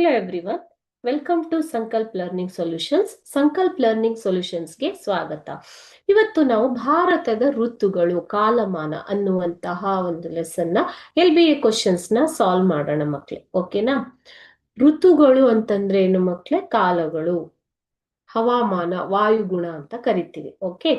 Hello, everyone. Welcome to Sankalpa learning solutions Sankalpa learning ಸೊಲ್ಯೂಷನ್ಸ್ಗೆ ಸ್ವಾಗತ. ಇವತ್ತು ನಾವು ಭಾರತದ ಋತುಗಳು, ಕಾಲಮಾನ ಅನ್ನುವಂತಹ ಒಂದು ಲೆಸನ್ನ ಎಲ್ ಬಿ ಎ ಕ್ವಶನ್ಸ್ನ ಸಾಲ್ವ್ ಮಾಡೋಣ ಮಕ್ಳೆ ಓಕೆನಾ ಋತುಗಳು ಅಂತಂದ್ರೆ ಏನು ಮಕ್ಳೆ? ಕಾಲಗಳು, ಹವಾಮಾನ, ವಾಯುಗುಣ ಅಂತ ಕರಿತೀವಿ ಓಕೆ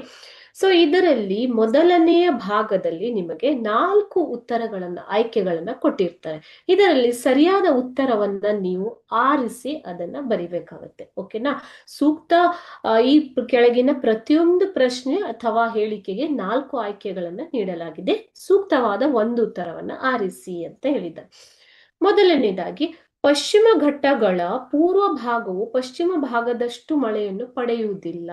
ಸೊ ಇದರಲ್ಲಿ ಮೊದಲನೆಯ ಭಾಗದಲ್ಲಿ ನಿಮಗೆ ನಾಲ್ಕು ಉತ್ತರಗಳನ್ನ, ಆಯ್ಕೆಗಳನ್ನ ಕೊಟ್ಟಿರ್ತಾರೆ. ಇದರಲ್ಲಿ ಸರಿಯಾದ ಉತ್ತರವನ್ನ ನೀವು ಆರಿಸಿ ಅದನ್ನ ಬರಿಬೇಕಾಗತ್ತೆ. ಓಕೆನಾ? ಸೂಕ್ತ ಈ ಕೆಳಗಿನ ಪ್ರತಿಯೊಂದು ಪ್ರಶ್ನೆ ಅಥವಾ ಹೇಳಿಕೆಗೆ ನಾಲ್ಕು ಆಯ್ಕೆಗಳನ್ನ ನೀಡಲಾಗಿದೆ. ಸೂಕ್ತವಾದ ಒಂದು ಉತ್ತರವನ್ನ ಆರಿಸಿ ಅಂತ ಹೇಳಿದ್ದಾರೆ. ಮೊದಲನೇದಾಗಿ ಪಶ್ಚಿಮ ಘಟ್ಟಗಳ ಪೂರ್ವ ಭಾಗವು ಪಶ್ಚಿಮ ಭಾಗದಷ್ಟು ಮಳೆಯನ್ನು ಪಡೆಯುವುದಿಲ್ಲ.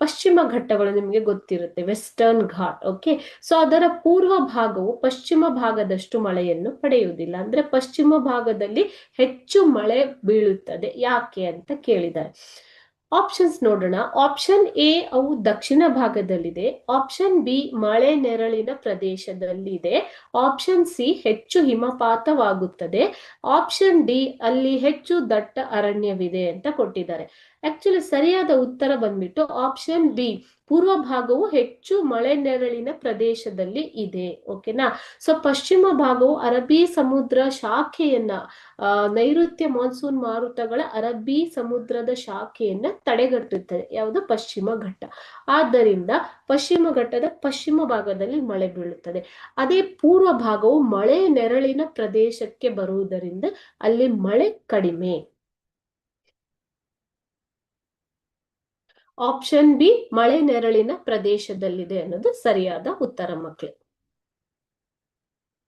ಪಶ್ಚಿಮ ಘಟ್ಟಗಳು ನಿಮಗೆ ಗೊತ್ತಿರುತ್ತೆ ವೆಸ್ಟರ್ನ್ ಘಾಟ್ ಓಕೆ ಸೊ ಅದರ ಪೂರ್ವ ಭಾಗವು ಪಶ್ಚಿಮ ಭಾಗದಷ್ಟು ಮಳೆಯನ್ನು ಪಡೆಯುವುದಿಲ್ಲ. ಅಂದ್ರೆ ಪಶ್ಚಿಮ ಭಾಗದಲ್ಲಿ ಹೆಚ್ಚು ಮಳೆ ಬೀಳುತ್ತದೆ. ಯಾಕೆ ಅಂತ ಕೇಳಿದ್ದಾರೆ ಆಪ್ಷನ್ಸ್ ನೋಡೋಣ. ಆಪ್ಷನ್ ಎ ಅವು ದಕ್ಷಿಣ ಭಾಗದಲ್ಲಿದೆ. ಆಪ್ಷನ್ ಬಿ ಮಳೆ ನೆರಳಿನ ಪ್ರದೇಶದಲ್ಲಿದೆ. ಆಪ್ಷನ್ ಸಿ ಹೆಚ್ಚು ಹಿಮಪಾತವಾಗುತ್ತದೆ. ಆಪ್ಷನ್ ಡಿ ಅಲ್ಲಿ ಹೆಚ್ಚು ದಟ್ಟ ಅರಣ್ಯವಿದೆ ಅಂತ ಕೊಟ್ಟಿದ್ದಾರೆ. ಆಕ್ಚುಲಿ ಸರಿಯಾದ ಉತ್ತರ ಬಂದ್ಬಿಟ್ಟು ಆಪ್ಷನ್ ಬಿ ಪೂರ್ವ ಭಾಗವು ಹೆಚ್ಚು ಮಳೆ ನೆರಳಿನ ಪ್ರದೇಶದಲ್ಲಿ ಇದೆ ಓಕೆನಾ ಸೊ ಪಶ್ಚಿಮ ಭಾಗವು ಅರಬ್ಬಿ ಸಮುದ್ರ ಶಾಖೆಯನ್ನ ನೈಋತ್ಯ ಮಾನ್ಸೂನ್ ಮಾರುತಗಳ ಅರಬ್ಬಿ ಸಮುದ್ರದ ಶಾಖೆಯನ್ನ ತಡೆಗಟ್ಟುತ್ತದೆ. ಯಾವುದು? ಪಶ್ಚಿಮ ಘಟ್ಟ. ಆದ್ದರಿಂದ ಪಶ್ಚಿಮ ಘಟ್ಟದ ಪಶ್ಚಿಮ ಭಾಗದಲ್ಲಿ ಮಳೆ ಬೀಳುತ್ತದೆ. ಅದೇ ಪೂರ್ವ ಭಾಗವು ಮಳೆ ನೆರಳಿನ ಪ್ರದೇಶಕ್ಕೆ ಬರುವುದರಿಂದ ಅಲ್ಲಿ ಮಳೆ ಕಡಿಮೆ. ಆಪ್ಷನ್ ಬಿ ಮಳೆ ನೆರಳಿನ ಪ್ರದೇಶದಲ್ಲಿದೆ ಅನ್ನೋದು ಸರಿಯಾದ ಉತ್ತರ ಮಕ್ಕಳು